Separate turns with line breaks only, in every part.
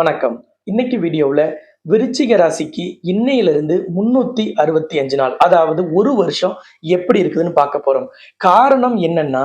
வணக்கம். இன்னைக்கு வீடியோவில் விருச்சிக ராசிக்கு இன்னையிலிருந்து முன்னூத்தி அறுபத்தி அஞ்சு நாள் அதாவது ஒரு வருஷம் எப்படி இருக்குதுன்னு பார்க்க போறோம். காரணம் என்னன்னா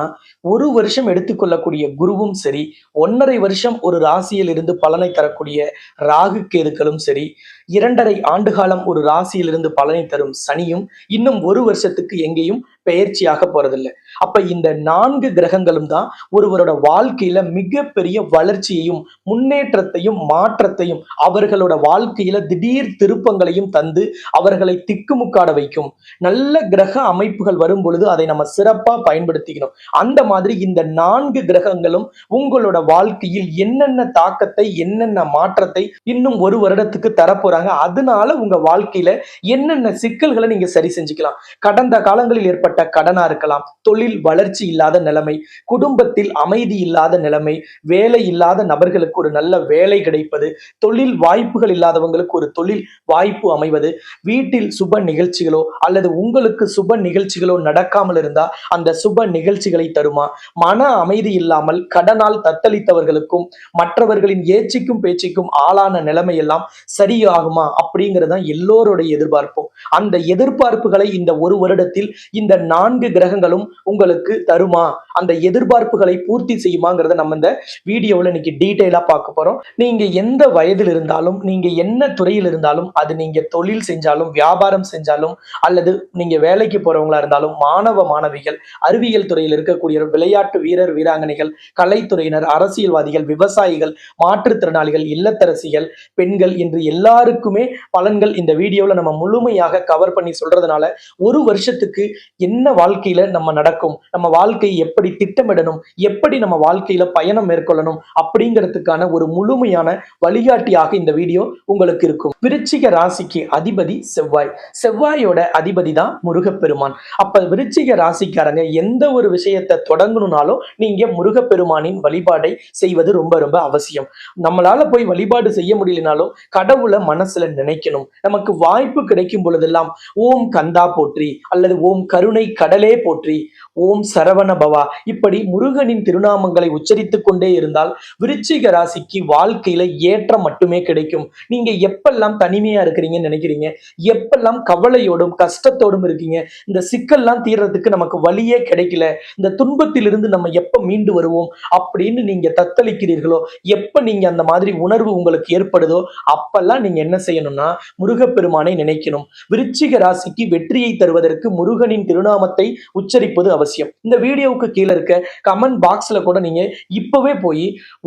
ஒரு வருஷம் எடுத்துக்கொள்ளக்கூடிய குருவும் சரி ஒன்றரை வருஷம் ஒரு ராசியில் இருந்து பலனை தரக்கூடிய ராகு கேதுக்களும் சரி இரண்டரை ஆண்டு காலம் ஒரு ராசியிலிருந்து பலனை தரும் சனியும் இன்னும் ஒரு வருஷத்துக்கு எங்கேயும் பெயர்ச்சியாக போறதில்லை. அப்ப இந்த நான்கு கிரகங்களும் தான் ஒருவரோட வாழ்க்கையில மிகப்பெரிய வளர்ச்சியையும் முன்னேற்றத்தையும் மாற்றத்தையும் அவர்களோட வாழ்க்கையில திடீர் திருப்பங்களையும் தந்து அவர்களை திக்குமுக்காட வைக்கும். நல்ல கிரக அமைப்புகள் வரும் பொழுது அதை நம்ம சிறப்பா பயன்படுத்திக்கணும். அந்த மாதிரி இந்த நான்கு கிரகங்களும் உங்களோட வாழ்க்கையில் என்னென்ன தாக்கத்தை என்னென்ன மாற்றத்தை இன்னும் ஒரு வருடத்துக்கு தரப்போறாங்க அதனால உங்க வாழ்க்கையில என்னென்ன சிக்கல்களை நீங்க சரி செஞ்சுக்கலாம். கடந்த காலங்களில் ஏற்பட்ட கடனா இருக்கலாம் தொழில் தொழில் வளர்ச்சி இல்லாத நிலைமை குடும்பத்தில் அமைதி இல்லாத நிலைமை வேலை இல்லாத நபர்களுக்கு ஒரு நல்ல வேலை கிடைப்பது தொழில் வாய்ப்புகள் இல்லாதவங்களுக்கு ஒரு தொழில் வாய்ப்பு அமைவது வீட்டில் சுப நிகழ்ச்சிகளோ அல்லது உங்களுக்கு சுப நிகழ்ச்சிகளோ நடக்காமல் இருந்தா அந்த சுப நிகழ்ச்சிகளை தருமா? மன அமைதி இல்லாமல் கடனால் தத்தளித்தவர்களுக்கும் மற்றவர்களின் ஏச்சிக்கும் பேச்சுக்கும் ஆளான நிலைமை எல்லாம் சரியாகுமா? அப்படிங்கறதுதான் எல்லோருடைய எதிர்பார்ப்பும். அந்த எதிர்பார்ப்புகளை இந்த ஒரு வருடத்தில் இந்த நான்கு கிரகங்களும் உங்களுக்கு தருமா? அந்த எதிர்பார்ப்புகளை பூர்த்தி செய்யுமாங்கிறத நம்ம இந்த வீடியோவில் இன்னைக்கு டீட்டெயிலா பார்க்க போறோம். நீங்க எந்த வயதில் இருந்தாலும் நீங்க என்ன துறையில் இருந்தாலும் அது நீங்க தொழில் செஞ்சாலும் வியாபாரம் செஞ்சாலும் அல்லது நீங்க வேலைக்கு போறவங்களா இருந்தாலும் மாணவ மாணவிகள் அறிவியல் துறையில் இருக்கக்கூடிய விளையாட்டு வீரர் வீராங்கனைகள் கலைத்துறையினர் அரசியல்வாதிகள் விவசாயிகள் மாற்றுத்திறனாளிகள் இல்லத்தரசிகள் பெண்கள் என்று எல்லாருக்குமே பலன்கள் இந்த வீடியோவில் நம்ம முழுமையாக கவர் பண்ணி சொல்றதுனால ஒரு வருஷத்துக்கு என்ன வாழ்க்கையில நம்ம நடக்கும் நடக்கும்? நம்ம வாழ்க்கையை எப்படி திட்டமிடணும்? எப்படி நம்ம வாழ்க்கையில பயணம் மேற்கொள்ளணும்? அப்படிங்கிறதுக்கான ஒரு முழுமையான வழிகாட்டியாக இந்த வீடியோ உங்களுக்கு இருக்கும். விருச்சிக ராசிக்கு அதிபதி செவ்வாய். செவ்வாயோட அதிபதி தான் முருகப்பெருமான். அப்ப விருச்சிக ராசிக்காரங்க எந்த ஒரு விஷயத்தை தொடங்கணும்னாலும் நீங்க முருகப்பெருமானின் வழிபாடை செய்வது ரொம்ப ரொம்ப அவசியம். நம்மளால போய் வழிபாடு செய்ய முடியலனாலும் கடவுளை மனசுல நினைக்கணும். நமக்கு வாய்ப்பு கிடைக்கும் பொழுதெல்லாம் ஓம் கந்தா போற்றி அல்லது ஓம் கருணை கடலே போற்றி ஓம் சரவண பவா. இப்படி முருகனின் திருநாமங்களை உச்சரித்துக் கொண்டே இருந்தால் விருச்சிக ராசிக்கு வாழ்க்கையில ஏற்றம் மட்டுமே கிடைக்கும். நீங்க எப்பெல்லாம் தனிமையா இருக்கிறீங்கன்னு நினைக்கிறீங்க? எப்பெல்லாம் கவலையோடும் கஷ்டத்தோடும் இருக்கீங்க? இந்த சிக்கல்லாம் தீர்றதுக்கு நமக்கு வழியே கிடைக்கல. இந்த துன்பத்திலிருந்து நம்ம எப்ப மீண்டு வருவோம்? அப்படின்னு நீங்க தத்தளிக்கிறீர்களோ எப்ப நீங்க அந்த மாதிரி உணர்வு உங்களுக்கு ஏற்படுதோ அப்பெல்லாம் நீங்க என்ன செய்யணும்னா முருகப்பெருமானை நினைக்கணும். விருச்சிக ராசிக்கு வெற்றியை தருவதற்கு முருகனின் திருநாமத்தை உச்சரிப்பது அவசியம். இந்த வீடியோவுக்கு கீழே இருக்க கமெண்ட் பாக்ஸ்ல கூட நீங்க இப்பவே போய்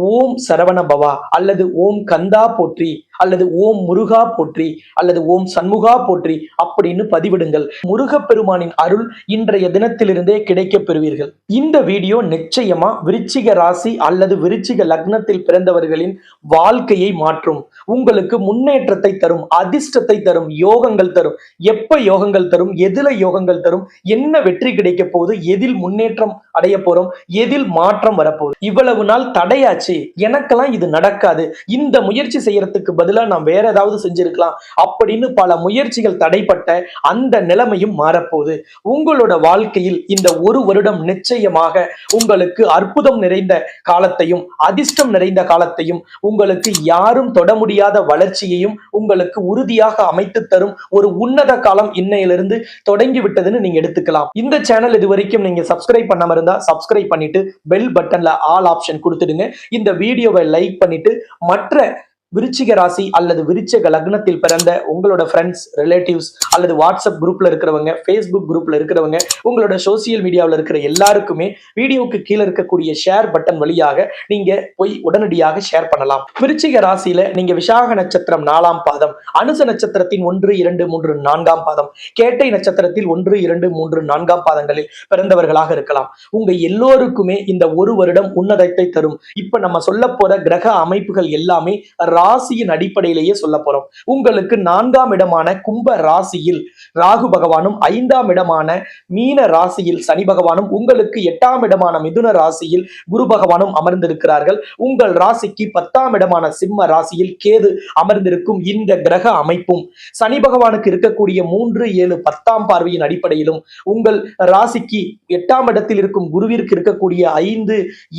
ஓம் சரவண பவா அல்லது ஓம் கந்தா போற்றி அல்லது ஓம் முருகா போற்றி அல்லது ஓம் சண்முகா போற்றி அப்படின்னு பதிவிடுங்கள். முருகப்பெருமானின் அருள் இன்றைய தினத்திலிருந்தே கிடைக்கப் பெறுவீர்கள். இந்த வீடியோ நிச்சயமா விருச்சிக ராசி அல்லது விருச்சிக லக்னத்தில் பிறந்தவர்களின் வாழ்க்கையை மாற்றும். உங்களுக்கு முன்னேற்றத்தை தரும் அதிர்ஷ்டத்தை தரும் யோகங்கள் தரும். எப்ப யோகங்கள் தரும் எதுல யோகங்கள் தரும் என்ன வெற்றி கிடைக்க போகுது எதில் முன்னேற்றம் அடைய போறோம் எதில் மாற்றம் வரப்போகுது இவ்வளவு நாள் தடையாச்சு எனக்கெல்லாம் இது நடக்காது. இந்த முயற்சி செய்யறதுக்கு பதில் நான் வேற ஏதாவது செஞ்சிருக்கலாம் அப்படின்னு பல முயற்சிகள் தடைப்பட்ட அந்த நிலைமையும் மாறப்போகுது. உங்களோட வாழ்க்கையில் இந்த ஒரு வருடம் நிச்சயமாக உங்களுக்கு அற்புதம் நிறைந்த காலத்தையும் அதிர்ஷ்டம் நிறைந்த காலத்தையும் உங்களுக்கு யாரும் தொட முடியாத வளர்ச்சியையும் உங்களுக்கு உறுதியாக அமைத்து தரும் ஒரு உன்னத காலம் இன்னையிலிருந்து தொடங்கி விட்டதுன்னு நீங்க எடுத்துக்கலாம். இந்த சேனல் இது வரைக்கும் நீங்க சப்ஸ்கிரைப் பண்ணாம இருந்தா சப்ஸ்கிரைப் பண்ணிட்டு பெல் பட்டன்ல ஆல் ஆப்ஷன் கொடுத்துடுங்க. இந்த வீடியோவை லைக் பண்ணிட்டு மற்ற விருச்சிக ராசி அல்லது விருச்சக லக்னத்தில் பிறந்த உங்களோட ஃப்ரெண்ட்ஸ் ரிலேட்டிவ்ஸ் அல்லது வாட்ஸ்அப் குரூப்ல இருக்கிறவங்க ஃபேஸ்புக் குரூப்ல இருக்கிறவங்க உங்களோட சோசியல் மீடியாவில் இருக்கிற எல்லாருக்குமே வீடியோவுக்கு கீழே இருக்கக்கூடிய ஷேர் பட்டன் வழியாக நீங்க போய் உடனடியாக ஷேர் பண்ணலாம். விருச்சிக ராசியில நீங்க விசாக நட்சத்திரம் நாலாம் பாதம் அனுச நட்சத்திரத்தின் ஒன்று இரண்டு மூன்று நான்காம் பாதம் கேட்டை நட்சத்திரத்தில் ஒன்று இரண்டு மூன்று நான்காம் பாதங்களில் பிறந்தவர்களாக இருக்கலாம். உங்க எல்லோருக்குமே இந்த ஒரு வருடம் உன்னதத்தை தரும். இப்ப நம்ம சொல்ல போற கிரக அமைப்புகள் எல்லாமே ராசியின் அடிப்படையிலேயே சொல்ல போறோம். உங்களுக்கு நான்காம் இடமான கும்ப ராசியில் ராகு பகவானும் ஐந்தாம் இடமான மீன ராசியில் சனி பகவானும் உங்களுக்கு எட்டாம் இடமான மிதுன ராசியில் குரு பகவானும் அமர்ந்திருக்கிறார்கள். உங்கள் ராசிக்கு பத்தாம் இடமான சிம்ம ராசியில் கேது அமர்ந்திருக்கும் இந்த கிரக அமைப்பும் சனி பகவானுக்கு இருக்கக்கூடிய மூன்று ஏழு பத்தாம் பார்வையின் அடிப்படையிலும் உங்கள் ராசிக்கு எட்டாம் இடத்தில் இருக்கும் குருவிற்கு இருக்கக்கூடிய ஐந்து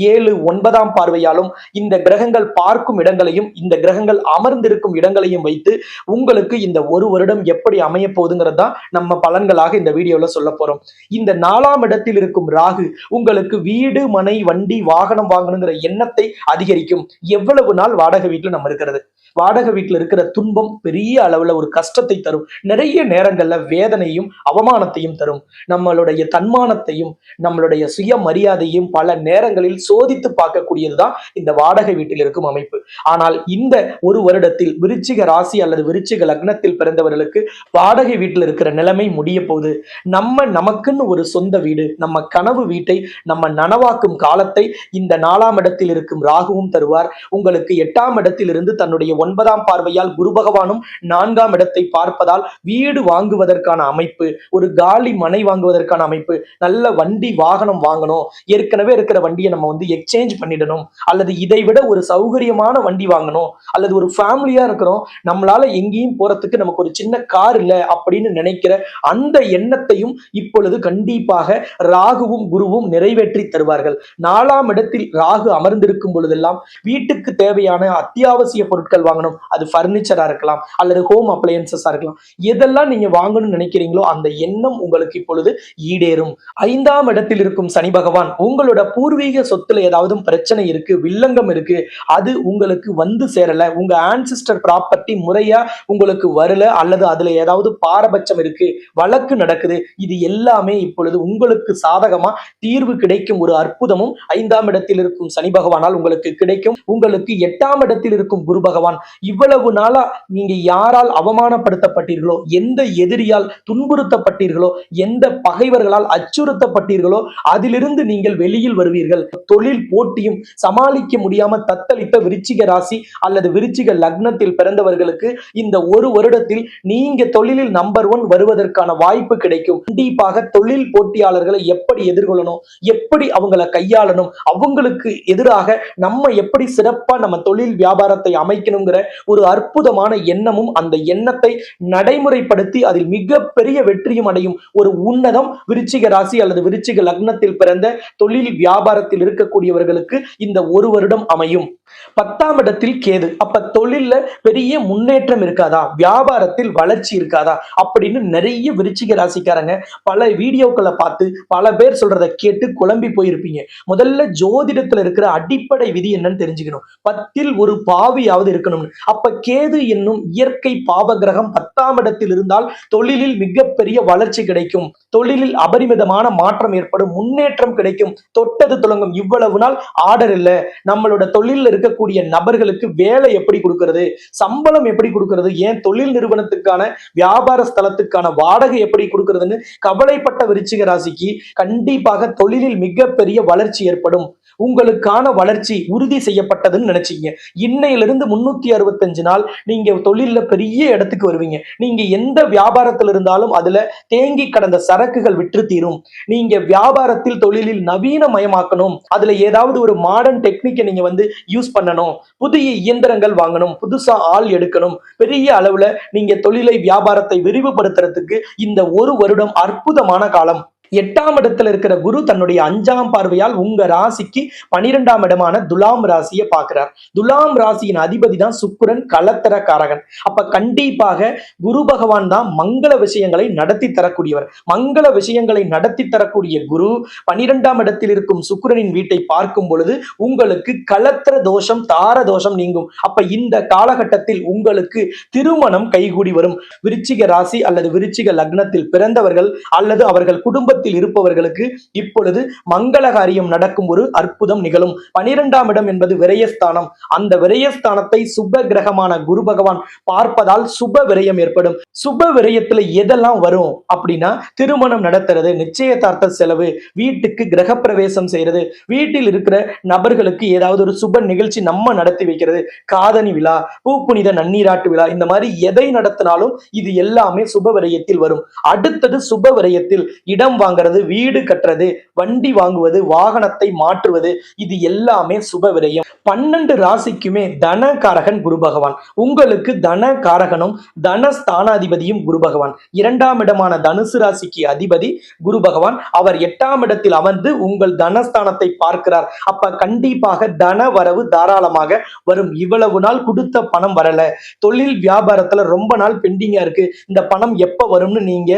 ஏழு ஒன்பதாம் பார்வையாலும் இந்த கிரகங்கள் பார்க்கும் இடங்களையும் இந்த கிரகங்கள் அமர்ந்திருக்கும் இடங்களையும் வைத்து உங்களுக்கு இந்த ஒரு வருடம் எப்படி அமைய போகுதுங்கிறது தான் நம்ம பலன்களாக இந்த வீடியோல சொல்ல போறோம். இந்த நாலாம் இடத்தில் இருக்கும் ராகு உங்களுக்கு வீடு மனை வண்டி வாகனம் வாங்கணுங்கிற எண்ணத்தை அதிகரிக்கும். எவ்வளவு நாள் வாடகை வீட்டுல நம்ம இருக்கிறது? வாடகை வீட்டில் இருக்கிற துன்பம் பெரிய அளவுல ஒரு கஷ்டத்தை தரும். நிறைய நேரங்கள்ல வேதனையும் அவமானத்தையும் தரும். நம்மளுடைய தன்மானத்தையும் நம்மளுடைய சுய மரியாதையும் பல நேரங்களில் சோதித்து பார்க்கக்கூடியதுதான் இந்த வாடகை வீட்டில் இருக்கும் அமைப்பு. ஆனால் இந்த ஒரு வருடத்தில் விருச்சிக ராசி அல்லது விருச்சிக லக்னத்தில் பிறந்தவர்களுக்கு வாடகை வீட்டில் இருக்கிற நிலைமை முடிய போகுது. நம்ம நமக்குன்னு ஒரு சொந்த வீடு நம்ம கனவு வீட்டை நம்ம நனவாக்கும் காலத்தை இந்த நாலாம் இடத்தில் இருக்கும் ராகுவும் தருவார். உங்களுக்கு எட்டாம் இடத்தில் இருந்து தன்னுடைய ஒன்பதாம் பார்வையால் குரு பகவானும் நான்காம் இடத்தை பார்ப்பதால் வீடு வாங்குவதற்கான அமைப்பு ஒரு காலி மனை வாங்குவதற்கான அமைப்பு நல்ல வண்டி வாகனம் வாங்கணும். ஏற்கனவே இருக்கிற வண்டியை நம்ம வந்து எக்ஸ்சேஞ்ச் பண்ணிடணும். அல்லது இதை விட ஒரு சௌகரியமான வண்டி வாங்கணும். அல்லது ஒரு ஃபேமிலியா இருக்கிறோம். நம்மளால எங்கேயும் போறதுக்கு நமக்கு ஒரு சின்ன கார் இல்லை அப்படின்னு நினைக்கிற அந்த எண்ணத்தையும் இப்பொழுது கண்டிப்பாக ராகுவும் குருவும் நிறைவேற்றி தருவார்கள். நாலாம் இடத்தில் ராகு அமர்ந்திருக்கும் பொழுதெல்லாம் வீட்டுக்கு தேவையான அத்தியாவசிய பொருட்கள் வாங்கணும். அது ஃபர்னிச்சராக இருக்கலாம் அல்லது ஹோம் அப்ளையன்சஸாக இருக்கலாம். எதெல்லாம் நீங்க வாங்கணும்னு நினைக்கிறீங்களோ அந்த எண்ணம் உங்களுக்கு இப்பொழுது ஈடேறும். ஐந்தாம் இடத்தில் இருக்கும் சனி பகவான் உங்களோட பூர்வீக சொத்துல ஏதாவது பிரச்சனை இருக்கு வில்லங்கம் இருக்கு அது உங்களுக்கு வந்து சேரல உங்க ஆன்சிஸ்டர் ப்ராப்பர்ட்டி முறையா உங்களுக்கு வரல அல்லது அதுல ஏதாவது பாரபட்சம் இருக்கு வழக்கு நடக்குது இது எல்லாமே இப்பொழுது உங்களுக்கு சாதகமா தீர்வு கிடைக்கும் ஒரு அற்புதமும் ஐந்தாம் இடத்தில் இருக்கும் சனி பகவானால் உங்களுக்கு கிடைக்கும். உங்களுக்கு எட்டாம் இடத்தில் இருக்கும் குரு பகவான் இவ்வளவு நாளா நீங்க யாரால் அவமானப்படுத்தப்பட்டீர்களோ எந்த எதிரியால் துன்புறுத்தப்பட்டீர்களோ எந்த பகைவர்களால் அச்சுறுத்தப்பட்டீர்களோ அதிலிருந்து நீங்கள் வெளியில் வருவீர்கள். தொழில் போட்டியும் சமாளிக்க முடியாம தத்தளித்த விருச்சிக ராசி அல்லது விருச்சிக லக்னத்தில் பிறந்தவர்களுக்கு இந்த ஒரு வருடத்தில் நீங்க தொழிலில் நம்பர் ஒன் வருவதற்கான வாய்ப்பு கிடைக்கும். கண்டிப்பாக தொழில் போட்டியாளர்களை எப்படி எதிர்கொள்ளணும் எப்படி அவங்கள கையாளணும் அவங்களுக்கு எதிராக நம்ம எப்படி சிறப்பா நம்ம தொழில் வியாபாரத்தை அமைக்கணும் அமைக்கணுங்கிற ஒரு அற்புதமான எண்ணமும் அந்த எண்ணத்தை நடைமுறைப்படுத்தி அதில் மிகப்பெரிய வெற்றியும் அடையும் ஒரு உன்னதம் விருச்சிக ராசி அல்லது விருச்சிக லக்னத்தில் பிறந்த தொழில் வியாபாரத்தில் இருக்கக்கூடியவர்களுக்கு இந்த ஒரு வருடம் அமையும். பத்தாம் இடத்தில் கேது. அப்ப தொழில்ல பெரிய முன்னேற்றம் இருக்காதா? வியாபாரத்தில் வளர்ச்சி இருக்காதா? அப்படின்னு நிறைய விருச்சிக ராசிக்காரங்க பல வீடியோக்களை பார்த்து பல பேர் சொல்றத கேட்டு குழம்பி போயிருப்பீங்க. முதல்ல ஜோதிடத்துல இருக்கிற அடிப்படை விதி என்னன்னு தெரிஞ்சுக்கணும். பத்தில் ஒரு பாவியாவது இருக்கணும்? இருக்கணும்னு அப்ப கேது என்னும் இயற்கை பாவ கிரகம் பத்தாம் இடத்தில் இருந்தால் தொழிலில் மிகப்பெரிய வளர்ச்சி கிடைக்கும். தொழிலில் அபரிமிதமான மாற்றம் ஏற்படும் முன்னேற்றம் கிடைக்கும். தொட்டது துலங்கும். இவ்வளவு நாள் ஆர்டர் இல்ல. நம்மளோட தொழிலில் இருக்கக்கூடிய நபர்களுக்கு வேலை எப்படி கொடுக்கிறது? சம்பளம் எப்படி கொடுக்கறது? ஏன் தொழில் நிறுவனத்துக்கான வியாபார ஸ்தலத்துக்கான வாடகை எப்படி கொடுக்கிறதுன்னு கவலைப்பட்ட விருச்சிக ராசிக்கு கண்டிப்பாக தொழிலில் மிகப்பெரிய வளர்ச்சி ஏற்படும். உங்களுக்கான வளர்ச்சி உறுதி செய்யப்பட்டதுன்னு நினைச்சீங்க இன்னையிலிருந்து முன்னூத்தி நூத்தி அறுபத்தஞ்சு நாள் நீங்க தொழில பெரிய இடத்துக்கு வருவீங்க. நீங்க எந்த வியாபாரத்தில் இருந்தாலும் அதுல தேங்கி கடந்த சரக்குகள் விற்று தீரும் நீங்க வியாபாரத்தில் தொழிலில் நவீன மயமாக்கணும் அதுல ஏதாவது ஒரு மாடர்ன் டெக்னிக்கை நீங்க வந்து யூஸ் பண்ணணும். புதிய இயந்திரங்கள் வாங்கணும். புதுசா ஆள் எடுக்கணும். பெரிய அளவுல நீங்க தொழிலை வியாபாரத்தை விரிவுபடுத்துறதுக்கு இந்த ஒரு வருடம் அற்புதமான காலம். எட்டாம் இடத்துல இருக்கிற குரு தன்னுடைய அஞ்சாம் பார்வையால் உங்க ராசிக்கு பனிரெண்டாம் இடமான துலாம் ராசியை பார்க்கிறார். துலாம் ராசியின் அதிபதி தான் சுக்கிரன் கலத்தர காரகன் அப்ப கண்டிப்பாக குரு பகவான் தான் மங்கள விஷயங்களை நடத்தி தரக்கூடியவர். மங்கள விஷயங்களை நடத்தி தரக்கூடிய குரு பனிரெண்டாம் இடத்தில் இருக்கும் சுக்குரனின் வீட்டை பார்க்கும் பொழுது உங்களுக்கு கலத்திர தோஷம் தார தோஷம் நீங்கும். அப்ப இந்த காலகட்டத்தில் உங்களுக்கு திருமணம் கைகூடி வரும். விருச்சிக ராசி அல்லது விருச்சிக லக்னத்தில் பிறந்தவர்கள் அல்லது அவர்கள் குடும்பத்தில் இருப்பவர்களுக்கு இப்பொழுது மங்கள காரியம் நடக்கும் ஒரு அற்புதம் நிகழும். பனிரெண்டாம் இடம் என்பது விரயஸ்தானம். அந்த விரயஸ்தானத்தை சுப கிரகமான குரு பகவான் பார்ப்பதால் சுப விரயம் ஏற்படும். சுப விரயத்துல எதெல்லாம் வரும் அப்படின்னா திருமணம் நடத்துறது நிச்சயதார்த்த செலவு வீட்டுக்கு கிரகப்பிரவேசம் செய்யறது வீட்டில் இருக்கிற நபர்களுக்கு ஏதாவது ஒரு சுப நிகழ்ச்சி நம்ம நடத்தி வைக்கிறது. காதணி விழா பூப்புனித நன்னீராட்டு விழா இந்த மாதிரி எதை நடத்தினாலும் இது எல்லாமே சுப விரயத்தில் வரும். அடுத்தது சுப விரயத்தில் இடம் வாங்குறது வீடு கட்டுறது வண்டி வாங்குவது வாகனத்தை மாற்றுவது இது எல்லாமே சுப விரயம். பன்னெண்டு ராசிக்குமே தன காரகன் குரு பகவான். உங்களுக்கு தன காரகனும் தன ஸ்தானாதிபதியும் குரு பகவான். இரண்டாம் இடமான தனுசு ராசிக்கு அதிபதி குரு பகவான். அவர் எட்டாம் இடத்தில் அமர்ந்து உங்கள் தனஸ்தானத்தை பார்க்கிறார். அப்ப கண்டிப்பாக தன வரவு தாராளமாக வரும். இவ்வளவு நாள் கொடுத்த பணம் வரல. தொழில் வியாபாரத்துல ரொம்ப நாள் பெண்டிங்கா இருக்கு. இந்த பணம் எப்ப வரும்னு நீங்க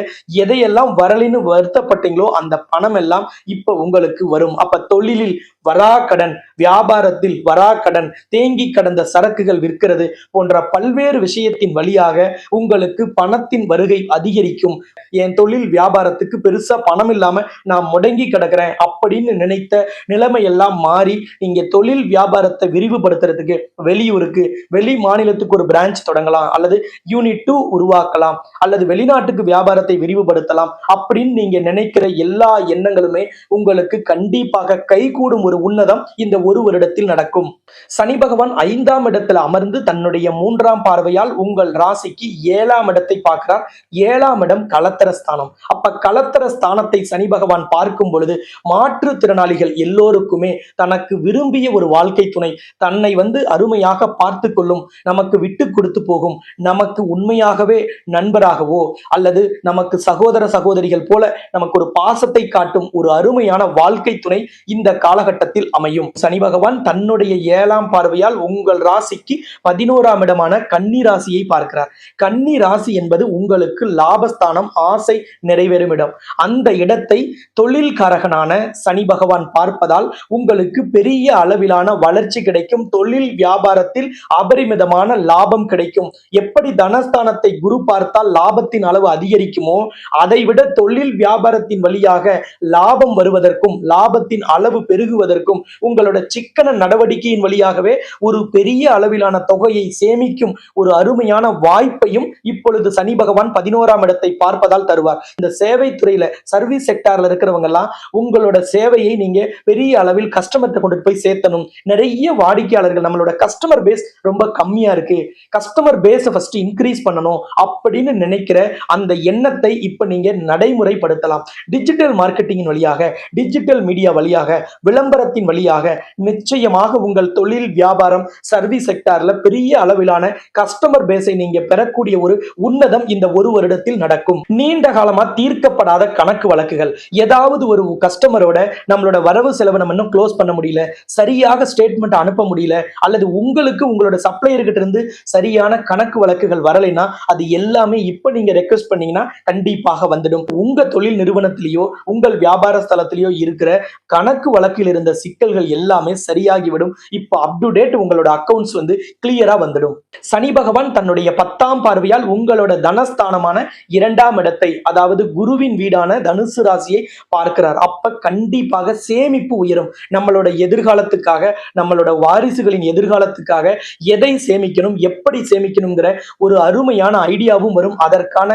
எதையெல்லாம் வரலின்னு வருத்தப்பட்டு வருத்தப்பட்டீங்களோ அந்த பணம் எல்லாம் இப்ப உங்களுக்கு வரும். அப்ப தொழிலில் வராக்கடன் வியாபாரத்தில் வராக்கடன் தேங்கி கடந்த சரக்குகள் விற்கிறது போன்ற பல்வேறு விஷயத்தின் வழியாக உங்களுக்கு பணத்தின் வருகை அதிகரிக்கும். என் தொழில் வியாபாரத்துக்கு பெருசா பணம் இல்லாம நான் முடங்கி கிடக்குறேன் அப்படின்னு நினைத்த நிலைமை எல்லாம் மாறி நீங்க தொழில் வியாபாரத்தை விரிவுபடுத்துறதுக்கு வெளியூருக்கு வெளி மாநிலத்துக்கு ஒரு பிரான்ச் தொடங்கலாம் அல்லது யூனிட் டூ உருவாக்கலாம் அல்லது வெளிநாட்டுக்கு வியாபாரத்தை விரிவுபடுத்தலாம் அப்படின்னு நீங்க இருக்கிற எல்லா எண்ணங்களுமே உங்களுக்கு கண்டிப்பாக கைகூடும் ஒரு உன்னதம் இந்த ஒரு வருடத்தில் நடக்கும். சனி பகவான் ஐந்தாம் இடத்துல அமர்ந்து தன்னுடைய மூன்றாம் பார்வையால் உங்கள் ராசிக்கு ஏழாம் இடத்தை பார்க்கிறார். ஏழாம் இடம் கலத்தர ஸ்தானம். அப்ப கலத்தர ஸ்தானத்தை சனி பகவான் பார்க்கும் பொழுது மாற்றுத்திறனாளிகள் எல்லோருக்குமே தனக்கு விரும்பிய ஒரு வாழ்க்கை துணை தன்னை வந்து அருமையாக பார்த்து கொள்ளும் நமக்கு விட்டு கொடுத்து போகும் நமக்கு உண்மையாகவே நண்பராகவோ அல்லது நமக்கு சகோதர சகோதரிகள் போல நமக்கு ஒரு பாசத்தை காட்டும் ஒரு அருமையான வாழ்க்கை துணை இந்த காலகட்டத்தில் அமையும். சனி பகவான் தன்னுடைய ஏழாம் பார்வையால் உங்கள் ராசிக்கு பதினோராம் இடமான கன்னி ராசியை பார்க்கிறார். கன்னி ராசி என்பது உங்களுக்கு லாபஸ்தானம் ஆசை நிறைவேறும் இடம். அந்த இடத்தை தொழில்காரகனான சனி பகவான் பார்ப்பதால் உங்களுக்கு பெரிய அளவிலான வளர்ச்சி கிடைக்கும். தொழில் வியாபாரத்தில் அபரிமிதமான லாபம் கிடைக்கும். எப்படி தனஸ்தானத்தை குரு பார்த்தால் லாபத்தின் அளவு அதிகரிக்குமோ அதைவிட தொழில் வியாபாரத்தில் வியாபாரத்தின் வழியாக லாபம் வருவதற்கும் லாபத்தின் அளவு பெருகுவதற்கும் உங்களோட சிக்கன நடவடிக்கையின் வழியாகவே ஒரு பெரிய அளவிலான தொகையை சேமிக்கும் ஒரு அருமையான வாய்ப்பையும் இப்பொழுது சனி பகவான் பதினோராம் இடத்தை பார்ப்பதால் தருவார். இந்த சேவை துறையில சர்வீஸ் செக்டார்ல இருக்கிறவங்க எல்லாம் உங்களோட சேவையை நீங்க பெரிய அளவில் கஸ்டமர்கிட்ட கொண்டு போய் சேர்த்தணும். நிறைய வாடிக்கையாளர்கள் நம்மளோட கஸ்டமர் பேஸ் ரொம்ப கம்மியா இருக்கு. கஸ்டமர் பேஸை ஃபர்ஸ்ட் இன்க்ரீஸ் பண்ணணும் அப்படின்னு நினைக்கிற அந்த எண்ணத்தை இப்ப நீங்க நடைமுறைப்படுத்தலாம். டிஜிட்டல் மார்க்கெட்டிங்கின் வழியாக டிஜிட்டல் மீடியா வழியாக விளம்பரத்தின் வழியாக நிச்சயமாக உங்கள் தொழில் வியாபாரம் சர்வீஸ் செக்டார்ல பெரிய அளவிலான கஸ்டமர் பேஸை நீங்க பெறக்கூடிய ஒரு உன்னதம் இந்த ஒரு வருடத்தில் நடக்கும். நீண்ட காலமா தீர்க்கப்படாத கணக்கு வழக்குகள். ஏதாவது ஒரு கஸ்டமரோட நம்மளோட வரவு செலவு நம்ம இன்னும் க்ளோஸ் பண்ண முடியல சரியாக ஸ்டேட்மெண்ட் அனுப்ப முடியல அல்லது உங்களுக்கு உங்களோட சப்ளையர்கிட்ட இருந்து சரியான கணக்கு வழக்குகள் வரலைன்னா அது எல்லாமே இப்ப நீங்க ரெக்வஸ்ட் பண்ணீங்கன்னா கண்டிப்பாக வந்துடும். உங்க தொழில் நிறுவனத்திலேயோ உங்கள் வியாபார ஸ்தலத்திலேயோ இருக்கிற கணக்கு வழக்கில் இருந்த சிக்கல்கள் எல்லாமே சரியாகிவிடும். இப்போ அப் டு டேட் உங்களோட அக்கவுண்ட்ஸ் வந்து கிளியரா வந்துடும். சனி பகவான் தன்னுடைய பத்தாம் பார்வையால் உங்களோட தனஸ்தானமான இரண்டாம் இடத்தை அதாவது குருவின் வீடான தனுசு ராசியை பார்க்கிறார். அப்ப கண்டிப்பாக சேமிப்பு உயரும். நம்மளோட எதிர்காலத்துக்காக நம்மளோட வாரிசுகளின் எதிர்காலத்துக்காக எதை சேமிக்கணும் எப்படி சேமிக்கணுங்கிற ஒரு அருமையான ஐடியாவும் வரும். அதற்கான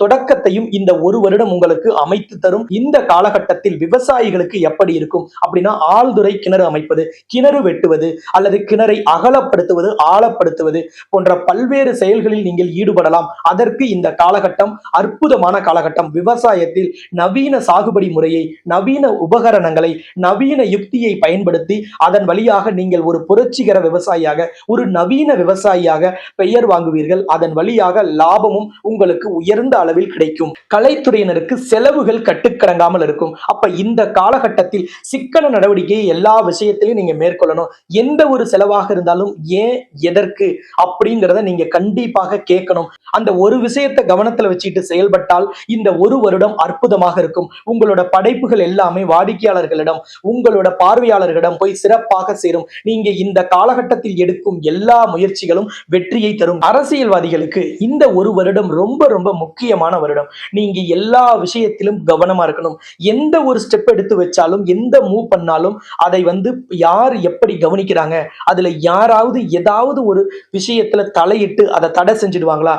தொடக்கத்தையும் இந்த ஒரு வருடம் உங்களுக்கு அமைத்து தரும். இந்த காலகட்டத்தில் விவசாயிகளுக்கு எப்படி இருக்கும்? அப்படின்னா ஆழ்துறை கிணறு அமைப்பது கிணறு வெட்டுவது அல்லது கிணறை அகலப்படுத்துவது ஆழப்படுத்துவது போன்ற பல்வேறு செயல்களில் நீங்கள் ஈடுபடலாம். அதற்கு இந்த காலகட்டம் அற்புதமான காலகட்டம். விவசாயத்தில் நவீன சாகுபடி முறையை நவீன உபகரணங்களை நவீன யுக்தியை பயன்படுத்தி அதன் வழியாக நீங்கள் ஒரு புரட்சிகர விவசாயியாக ஒரு நவீன விவசாயியாக பெயர் வாங்குவீர்கள். அதன் வழியாக லாபமும் உங்களுக்கு உயர்ந்த அளவில் கிடைக்கும். கலைத்துறையினருக்கு செலவுகள் கட்டுக்கடங்காமல் இருக்கும். அப்ப இந்த காலகட்டத்தில் சிக்கன நடவடிக்கையை எல்லா விஷயத்திலையும் நீங்க மேற்கொள்ளணும். எந்த ஒரு செலவாக இருந்தாலும் ஏன் எதற்கு அப்படிங்கிறத நீங்க கண்டிப்பாக கேட்கணும். அந்த ஒரு விஷயத்தை கவனத்துல வச்சுட்டு செயல்பட்டால் இந்த ஒரு வருடம் அற்புதமாக இருக்கும். உங்களோட படைப்புகள் எல்லாமே வாடிக்கையாளர்களிடம் உங்களோட பார்வையாளர்களிடம் போய் சிறப்பாக சேரும். நீங்க இந்த காலகட்டத்தில் எடுக்கும் எல்லா முயற்சிகளும் வெற்றியை தரும். அரசியல்வாதிகளுக்கு இந்த ஒரு வருடம் ரொம்ப ரொம்ப முக்கிய முக்கியமான வருடம். நீங்க எல்லா விஷயத்திலும் கவனமா இருக்கணும். எந்த ஒரு ஸ்டெப் எடுத்து வச்சாலும் எந்த மூவ் பண்ணாலும் அதை வந்து யார் எப்படி கவனிக்கிறாங்க? அதுல யாராவது ஏதாவது ஒரு விஷயத்துல தலையிட்டு அதை தடை செஞ்சிடுவாங்களா?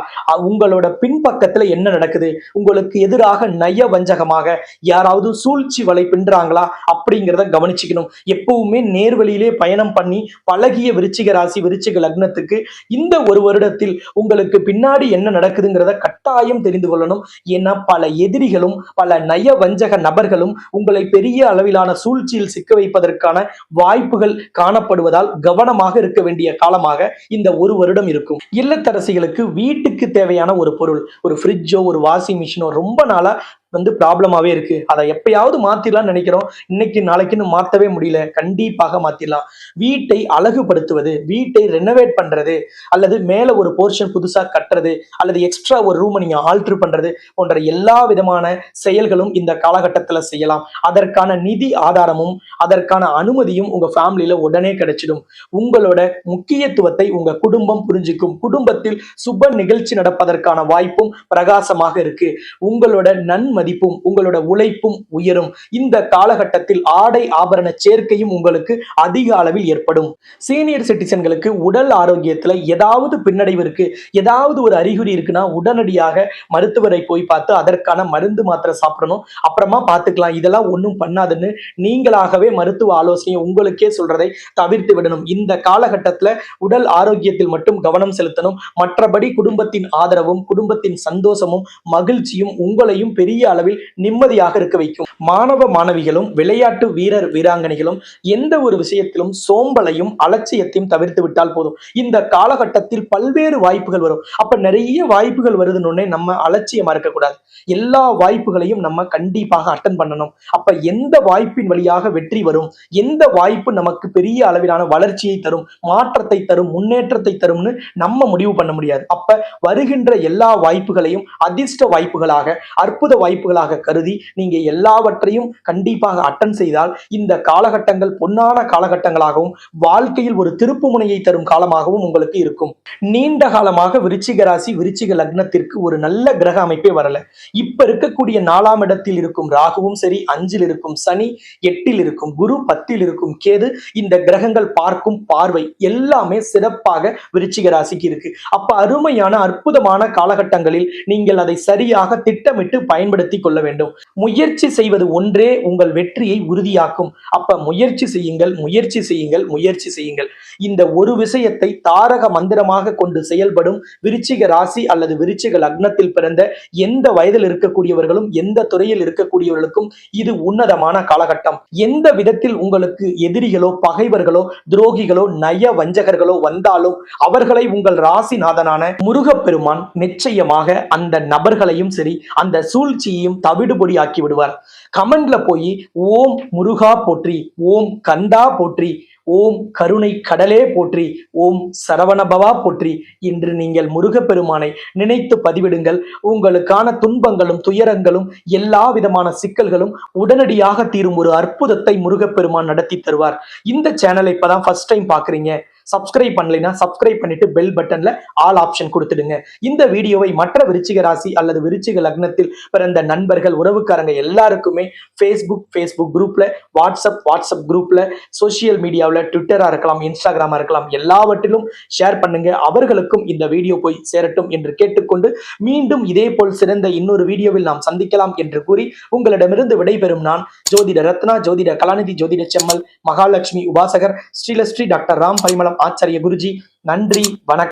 உங்களோட பின்பக்கத்துல என்ன நடக்குது? உங்களுக்கு எதிராக நய வஞ்சகமாக யாராவது சூழ்ச்சி வலை பின்றாங்களா அப்படிங்கிறத கவனிச்சுக்கணும். எப்பவுமே நேர்வழியிலே பயணம் பண்ணி பழகிய விருச்சிக ராசி விருச்சிக லக்னத்துக்கு இந்த ஒரு வருடத்தில் உங்களுக்கு பின்னாடி என்ன நடக்குதுங்கிறத கட்டாயம் தெரிந்து தெரிந்து கொள்ளணும். ஏன்னா பல எதிரிகளும் பல நய வஞ்சக நபர்களும் உங்களை பெரிய அளவிலான சூழ்ச்சியில் சிக்க வைப்பதற்கான வாய்ப்புகள் காணப்படுவதால் கவனமாக இருக்க வேண்டிய காலமாக இந்த ஒரு வருடம் இருக்கும். இல்லத்தரசிகளுக்கு வீட்டுக்கு தேவையான ஒரு பொருள் ஒரு ஃப்ரிட்ஜோ ஒரு வாஷிங் மிஷினோ ரொம்ப நாளா வந்து ப்ராப்ளமாவே இருக்கு. அதை எப்பயாவது மாத்திரலாம் நினைக்கிறோம். இன்னைக்கு நாளைக்குன்னு மாத்தவே முடியல. கண்டிப்பாக மாத்திரலாம். வீட்டை அழகுபடுத்துவது வீட்டை ரெனோவேட் பண்றது அல்லது மேல ஒரு போர்ஷன் புதுசா கட்டுறது அல்லது எக்ஸ்ட்ரா ஒரு ரூமை நீங்க ஆல்ட்ரு பண்றது போன்ற எல்லா விதமான செயல்களும் இந்த காலகட்டத்துல செய்யலாம். அதற்கான நிதி ஆதாரமும் அதற்கான அனுமதியும் உங்க ஃபேமிலியில உடனே கிடைச்சிடும். உங்களோட முக்கியத்துவத்தை உங்க குடும்பம் புரிஞ்சுக்கும். குடும்பத்தில் சுப நிகழ்ச்சி நடப்பதற்கான வாய்ப்பும் பிரகாசமாக இருக்கு. உங்களோட நன்மை மதிப்பும் உங்களோட உழைப்பும் உயரும். இந்த காலகட்டத்தில் ஆடை ஆபரண சேர்க்கையும் உங்களுக்கு அதிக அளவில் ஏற்படும். சீனியர் சிட்டிசன்களுக்கு உடல் ஆரோக்கியத்துல ஏதாவது பின்னடைவு இருக்கு ஏதாவது ஒரு அறிகுறி இருக்குன்னா உடனடியாக மருத்துவரை போய் பார்த்து அதற்கான மருந்து மாத்திரை சாப்பிடணும். அப்புறமா பார்த்துக்கலாம் இதெல்லாம் ஒன்றும் பண்ணாதுன்னு நீங்களாகவே மருத்துவ ஆலோசனையை உங்களுக்கே சொல்றதை தவிர்த்து விடணும். இந்த காலகட்டத்துல உடல் ஆரோக்கியத்தில் மட்டும் கவனம் செலுத்தணும். மற்றபடி குடும்பத்தின் ஆதரவும் குடும்பத்தின் சந்தோஷமும் மகிழ்ச்சியும் உங்களையும் பெரிய அளவில் நிம்மதியாக இருக்க வைக்கும். மாணவ மாணவிகளும் விளையாட்டு வீரர் வீராங்கனைகளும் எந்த ஒரு விஷயத்திலும் சோம்பலையும் அலட்சியத்தையும் தவிர்த்து விட்டால் போதும். இந்த காலகட்டத்தில் பல்வேறு வாய்ப்புகள் வரும். அப்ப நிறைய வாய்ப்புகள் வருதுன்னு நம்ம அலட்சியமா இருக்கக்கூடாது. எல்லா வாய்ப்புகளையும் நம்ம கண்டிப்பாக அட்டன் பண்ணணும். அப்ப எந்த வாய்ப்பின் வழியாக வெற்றி வரும்? எந்த வாய்ப்பு நமக்கு பெரிய அளவிலான வளர்ச்சியை தரும்? மாற்றத்தை தரும்? முன்னேற்றத்தை தரும்னு நம்ம முடிவு பண்ண முடியாது. அப்ப வருகின்ற எல்லா வாய்ப்புகளையும் அதிர்ஷ்ட வாய்ப்புகளாக அற்புத வாய்ப்பு வாய்ப்புகளாக கருதி நீங்க எல்லாவற்றையும் கண்டிப்பாக அட்டன் செய்தால் இந்த காலகட்டங்கள் பொன்னான காலகட்டங்களாகவும் வாழ்க்கையில் ஒரு திருப்பு முனையை தரும் காலமாகவும் உங்களுக்கு இருக்கும். நீண்ட காலமாக விருச்சிக ராசி விருச்சிக லக்னத்திற்கு ஒரு நல்ல கிரக அமைப்பே வரல. இப்ப இருக்கக்கூடிய நாலாம் இடத்தில் இருக்கும் ராகுவும் சரி அஞ்சில் இருக்கும் சனி எட்டில் இருக்கும் குரு பத்தில் இருக்கும் கேது இந்த கிரகங்கள் பார்க்கும் பார்வை எல்லாமே சிறப்பாக விருச்சிக ராசிக்கு இருக்கு. அப்ப அருமையான அற்புதமான காலகட்டங்களில் நீங்கள் அதை சரியாக திட்டமிட்டு பயன்படுத்தி கொள்ள வேண்டும். முயற்சி செய்வது ஒன்றே உங்கள் வெற்றியை உறுதியாக்கும். அப்ப முயற்சி செய்யுங்கள் முயற்சி செய்யுங்கள் முயற்சி செய்யுங்கள். இந்த ஒரு விஷயத்தை தாரக மந்திரமாக கொண்டு செயல்படும் விருச்சிக ராசி அல்லது விருச்சிக லக்னத்தில் பிறந்த எந்த வயதில் இருக்கக்கூடியவர்களும் எந்த துறையில் இருக்கக்கூடியவர்களுக்கும் இது உன்னதமான காலகட்டம். எந்த விதத்தில் உங்களுக்கு எதிரிகளோ பகைவர்களோ துரோகிகளோ நய வஞ்சகர்களோ வந்தாலும் அவர்களை உங்கள் ராசிநாதனான முருகப்பெருமான் நிச்சயமாக அந்த நபர்களையும் சரி அந்த சூழ்ச்சி சூழ்ச்சியையும் தவிடுபொடி ஆக்கி விடுவார் கமெண்ட்ல போய் ஓம் முருகா போற்றி ஓம் கந்தா போற்றி ஓம் கருணை கடலே போற்றி ஓம் சரவணபவா போற்றி என்று நீங்கள் முருகப்பெருமானை நினைத்து பதிவிடுங்கள். உங்களுக்கான துன்பங்களும் துயரங்களும் எல்லா விதமான சிக்கல்களும் உடனடியாக தீரும் ஒரு அற்புதத்தை முருகப்பெருமான் நடத்தி தருவார். இந்த சேனலை இப்பதான் ஃபர்ஸ்ட் டைம் பாக்குறீங்க. சப்ஸ்கிரைப் பண்ணலைன்னா சப்ஸ்கிரைப் பண்ணிட்டு பெல் பட்டன்ல ஆல் ஆப்ஷன் கொடுத்துடுங்க. இந்த வீடியோவை மற்ற விருச்சிக ராசி அல்லது விருச்சிக லக்னத்தில் பிறந்த நண்பர்கள் உறவுக்காரங்க எல்லாருக்குமே ஃபேஸ்புக் ஃபேஸ்புக் குரூப்ல வாட்ஸ்அப் வாட்ஸ்அப் குரூப்ல சோசியல் மீடியாவில் ட்விட்டரா இருக்கலாம் இன்ஸ்டாகிராமா இருக்கலாம் எல்லாவற்றிலும் ஷேர் பண்ணுங்க. அவர்களுக்கும் இந்த வீடியோ போய் சேரட்டும் என்று கேட்டுக்கொண்டு மீண்டும் இதே போல் சிறந்த இன்னொரு வீடியோவில் நாம் சந்திக்கலாம் என்று கூறி உங்களிடமிருந்து விடைபெறும் நான் ஜோதிட ரத்னா ஜோதிட கலாநிதி ஜோதிட செம்மல் மகாலட்சுமி உபாசகர் ஸ்ரீலஸ்ரீ டாக்டர் ராம் பரிமளம். ஆச்சாரிய குருஜி நன்றி வணக்கம்.